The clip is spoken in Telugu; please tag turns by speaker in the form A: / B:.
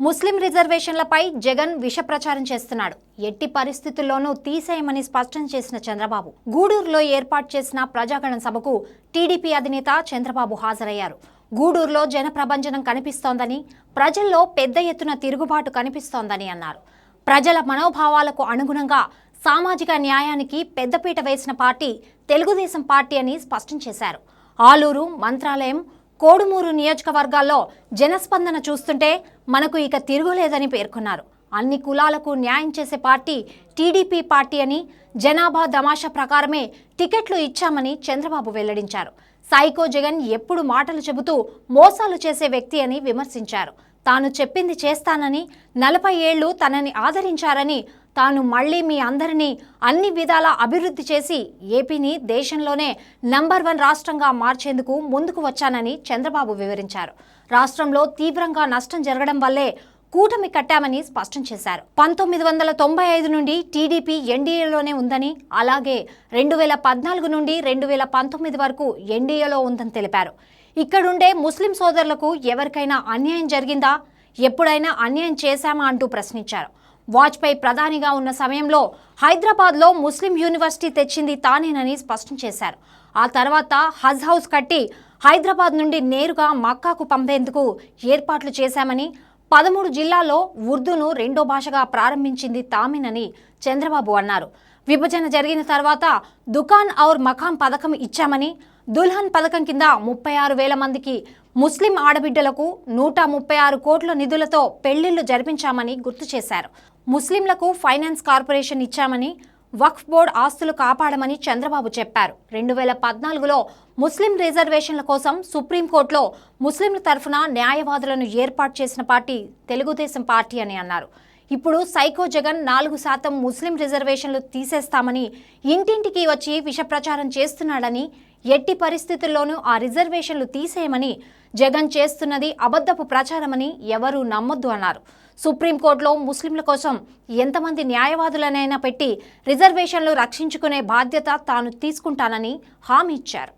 A: ముస్లిం రిజర్వేషన్లపై జగన్ విష ప్రచారం చేస్తున్నాడు. ఎట్టి పరిస్థితుల్లోనూ తీసేయమని స్పష్టం చేసిన చంద్రబాబు. గూడూరులో ఏర్పాటు చేసిన ప్రజాగణం సభకు టీడీపీ అధినేత చంద్రబాబు హాజరయ్యారు. గూడూరులో జనప్రబంజనం కనిపిస్తోందని ప్రజల్లో పెద్ద ఎత్తున తిరుగుబాటు కనిపిస్తోందని అన్నారు. ప్రజల మనోభావాలకు అనుగుణంగా సామాజిక న్యాయానికి పెద్దపీట వేసిన పార్టీ తెలుగుదేశం పార్టీ అని స్పష్టం చేశారు. ఆలూరు మంత్రాలయం కోడుమూరు నియోజకవర్గాల్లో జనస్పందన చూస్తుంటే మనకు ఇక తిరుగులేదని పేర్కొన్నారు. అన్ని కులాలకు న్యాయం చేసే పార్టీ టీడీపీ పార్టీ అని జనాభా దమాషా ప్రకారమే టికెట్లు ఇచ్చామని చంద్రబాబు వెల్లడించారు. సైకో జగన్ ఎప్పుడు మాటలు చెబుతూ మోసాలు చేసే వ్యక్తి అని విమర్శించారు. తాను చెప్పింది చేస్తానని నలభై ఏళ్ళు తనని ఆదరించారని తాను మళ్ళీ మీ అందరినీ అన్ని విధాలా అభివృద్ధి చేసి ఏపీని దేశంలోనే నంబర్ వన్ రాష్ట్రంగా మార్చేందుకు ముందుకు వచ్చానని చంద్రబాబు వివరించారు. రాష్ట్రంలో తీవ్రంగా నష్టం జరగడం వల్లే కూటమి కట్టామని స్పష్టం చేశారు. పంతొమ్మిది వందల తొంభై ఐదు నుండి టీడీపీ ఎన్డీఏలోనే ఉందని అలాగే రెండు వేల పద్నాలుగు నుండి రెండు వేల పంతొమ్మిది వరకు ఎన్డీఏలో ఉందని తెలిపారు. ఇక్కడుండే ముస్లిం సోదరులకు ఎవరికైనా అన్యాయం జరిగిందా? ఎప్పుడైనా అన్యాయం చేశామా అంటూ ప్రశ్నించారు. వాజ్పేయి ప్రధానిగా ఉన్న సమయంలో హైదరాబాద్లో ముస్లిం యూనివర్సిటీ తెచ్చింది తానేనని స్పష్టం చేశారు. ఆ తర్వాత హజ్ హౌస్ కట్టి హైదరాబాద్ నుండి నేరుగా మక్కాకు పంపేందుకు ఏర్పాట్లు చేశామని పదమూడు జిల్లాల్లో ఉర్దూను రెండో భాషగా ప్రారంభించింది తామేనని చంద్రబాబు అన్నారు. విభజన జరిగిన తర్వాత దుకాన్ ఔర్ మకాం పథకం ఇచ్చామని దుల్హన్ పథకం కింద ముప్పై ఆరు వేల మందికి ముస్లిం ఆడబిడ్డలకు నూట ముప్పై ఆరు కోట్ల నిధులతో పెళ్ళిళ్ళు జరిపించామని గుర్తు చేశారు. ముస్లింలకు ఫైనాన్స్ కార్పొరేషన్ ఇచ్చామని వక్ఫ్ బోర్డు ఆస్తులు కాపాడమని చంద్రబాబు చెప్పారు. రెండు వేల పద్నాలుగులో ముస్లిం రిజర్వేషన్ల కోసం సుప్రీంకోర్టులో ముస్లింల తరఫున న్యాయవాదులను ఏర్పాటు చేసిన పార్టీ తెలుగుదేశం పార్టీ అని అన్నారు. ఇప్పుడు సైకో జగన్ నాలుగు శాతం ముస్లిం రిజర్వేషన్లు తీసేస్తామని ఇంటింటికి వచ్చి విష ప్రచారం చేస్తున్నాడని ఎట్టి పరిస్థితుల్లోనూ ఆ రిజర్వేషన్లు తీసేయమని జగన్ చేస్తున్నది అబద్ధపు ప్రచారమని ఎవరూ నమ్మొద్దు అన్నారు. సుప్రీంకోర్టులో ముస్లింల కోసం ఎంతమంది న్యాయవాదులనైనా పెట్టి రిజర్వేషన్లు రక్షించుకునే బాధ్యత తాను తీసుకుంటానని హామీ ఇచ్చారు.